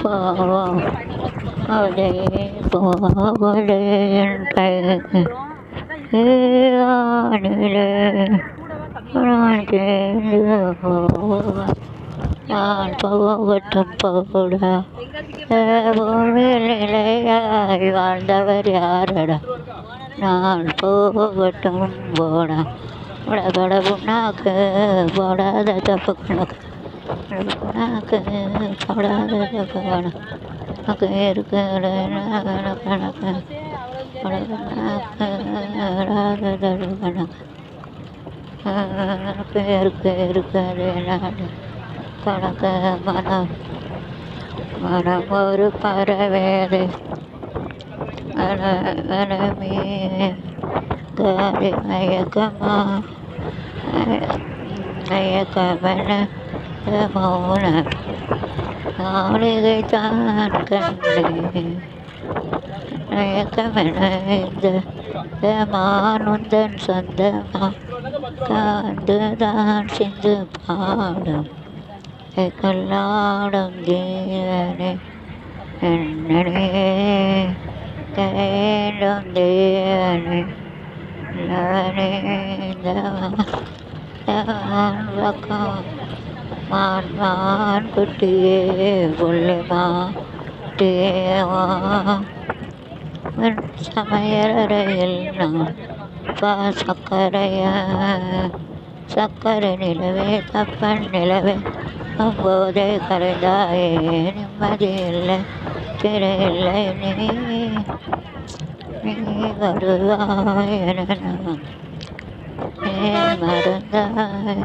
போவோம் அதே போவதேன் கையிலே நான் சேர்ந்து போவேன் நான் போகட்டும் போடா நிலையாய் வாழ்ந்தவர் யாரடா நான் போகட்டும் போட பட புண்ணாக்கு போடாத தப்பு கணக்கு புண்ணாக்கு போடாத கணக்கு கணக்கு கணக்கு புண்ணாக்கு கணக்கு பேருக்கு இருக்கிற கணக்கு மனம் மனம் ஒரு பறவேறு மனமே காரி மயக்கமா மயக்கமன மௌனம் நாளிகை தான் கண்டு மயக்கமென மானுந்தன் சொந்தமா காந்துதான் சிந்து பாடும் கல்லாடும் ஜீவனே என்னனே கேடும் தேவனே நானே பக்கம் மான் மான் குட்டியே புள்ளிமா தேவா சமையலறையில் நான் பா சக்கரையா சக்கரை நிலவே தப்பன் நிலவே. அப்போதே கரைந்தாயே நிம்மதி இல்லை திரை இல்லை நீ நீ வருவாய் என நான். மறந்தாய்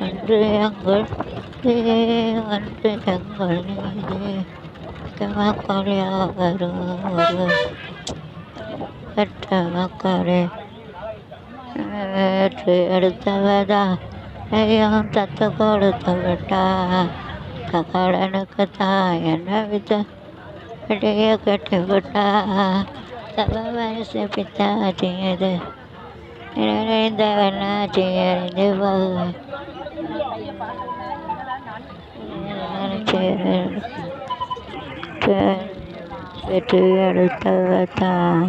அன்று எங்கள் அன்று எங்கள் நீதி மக்கள் பெற்ற மக்களே ஏற்று எடுத்தவதா ஐயம் தத்து கொடுத்து விட்டா கடனுக்கு தான் என்ன வித விடைய கட்டி விட்டா தவ வயசு பித்தாச்சியது நிறைந்த வெள்ளாச்சி அறிந்து பெற்று எடுத்தவதான்